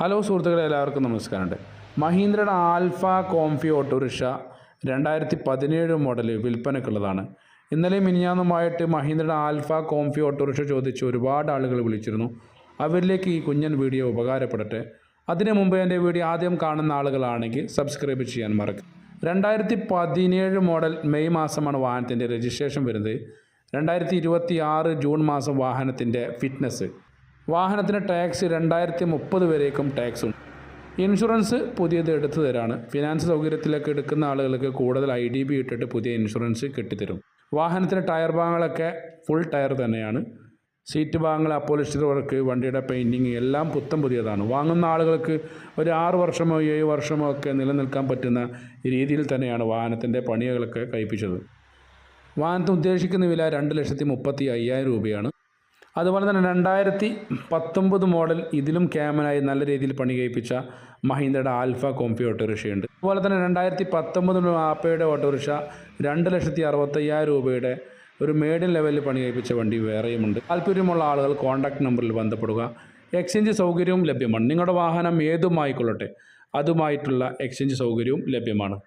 Hello സുഹൃത്തുക്കളെ എല്ലാവർക്കും നമസ്കാരമുണ്ട്. മഹീന്ദ്രയുടെ ആൽഫ കോംഫി ഓട്ടോറിക്ഷ രണ്ടായിരത്തി പതിനേഴ് മോഡൽ വിൽപ്പനക്കുള്ളതാണ് ഇന്നലെ മിനിഞ്ഞാന്നുമായിട്ട് മഹീന്ദ്രയുടെ ആൽഫ കോംഫി ഓട്ടോറിക്ഷ ചോദിച്ച് ഒരുപാട് ആളുകൾ വിളിച്ചിരുന്നു. അവരിലേക്ക് ഈ കുഞ്ഞൻ വീഡിയോ ഉപകാരപ്പെടട്ടെ. അതിനു മുമ്പ് എന്റെ വീഡിയോ ആദ്യം കാണുന്ന ആളുകളാണെങ്കിൽ സബ്സ്ക്രൈബ് ചെയ്യാൻ മറക്കും. രണ്ടായിരത്തി പതിനേഴ് മോഡൽ മെയ് മാസമാണ് വാഹനത്തിന്റെ രജിസ്ട്രേഷൻ വരുന്നത്. രണ്ടായിരത്തി ഇരുപത്തി ആറ് ജൂൺ മാസം വാഹനത്തിന്റെ ഫിറ്റ്നസ്. വാഹനത്തിന് ടാക്സ് രണ്ടായിരത്തി മുപ്പത് വരേക്കും ടാക്സ് ഉണ്ട്. ഇൻഷുറൻസ് പുതിയത് എടുത്തു തരാണ്. ഫിനാൻസ് സൗകര്യത്തിലൊക്കെ എടുക്കുന്ന ആളുകൾക്ക് കൂടുതൽ ഐ ഡി ബി ഇട്ടിട്ട് പുതിയ ഇൻഷുറൻസ് കെട്ടിത്തരും. വാഹനത്തിന്റെ ടയർ ഭാഗങ്ങളൊക്കെ ഫുൾ ടയർ തന്നെയാണ്. സീറ്റ് ഭാഗങ്ങൾ അപ്പോളിസ്റ്റർ വർക്ക് വണ്ടിയുടെ പെയിന്റിങ് എല്ലാം പുത്തം പുതിയതാണ്. വാങ്ങുന്ന ആളുകൾക്ക് ഒരു ആറ് വർഷമോ ഏഴ് വർഷമോ ഒക്കെ നിലനിൽക്കാൻ പറ്റുന്ന രീതിയിൽ തന്നെയാണ് വാഹനത്തിന്റെ പണികളൊക്കെ കഴിപ്പിച്ചത് വാഹനത്തിന് ഉദ്ദേശിക്കുന്ന വില രണ്ട് ലക്ഷത്തി മുപ്പത്തി അയ്യായിരം രൂപയാണ്. അതുപോലെ തന്നെ രണ്ടായിരത്തി പത്തൊമ്പത് മോഡൽ ഇതിലും ക്യാമനായി നല്ല രീതിയിൽ പണി കഴിപ്പിച്ച മഹീന്ദ്രയുടെ ആൽഫ കോംഫി ഓട്ടോറിക്ഷയുണ്ട്. അതുപോലെ തന്നെ രണ്ടായിരത്തി പത്തൊമ്പത് ആപ്പയുടെ ഓട്ടോറിക്ഷ രണ്ട് ലക്ഷത്തി അറുപത്തയ്യായിരം രൂപയുടെ ഒരു മേഡിയൻ ലെവലിൽ പണി കഴിപ്പിച്ച വണ്ടി വേറെയുമുണ്ട്. താല്പര്യമുള്ള ആളുകൾ കോൺടാക്ട് നമ്പറിൽ ബന്ധപ്പെടുക. എക്സ്ചേഞ്ച് സൗകര്യവും ലഭ്യമാണ്. നിങ്ങളുടെ വാഹനം ഏതുമായിക്കൊള്ളട്ടെ അതുമായിട്ടുള്ള എക്സ്ചേഞ്ച് സൗകര്യവും ലഭ്യമാണ്.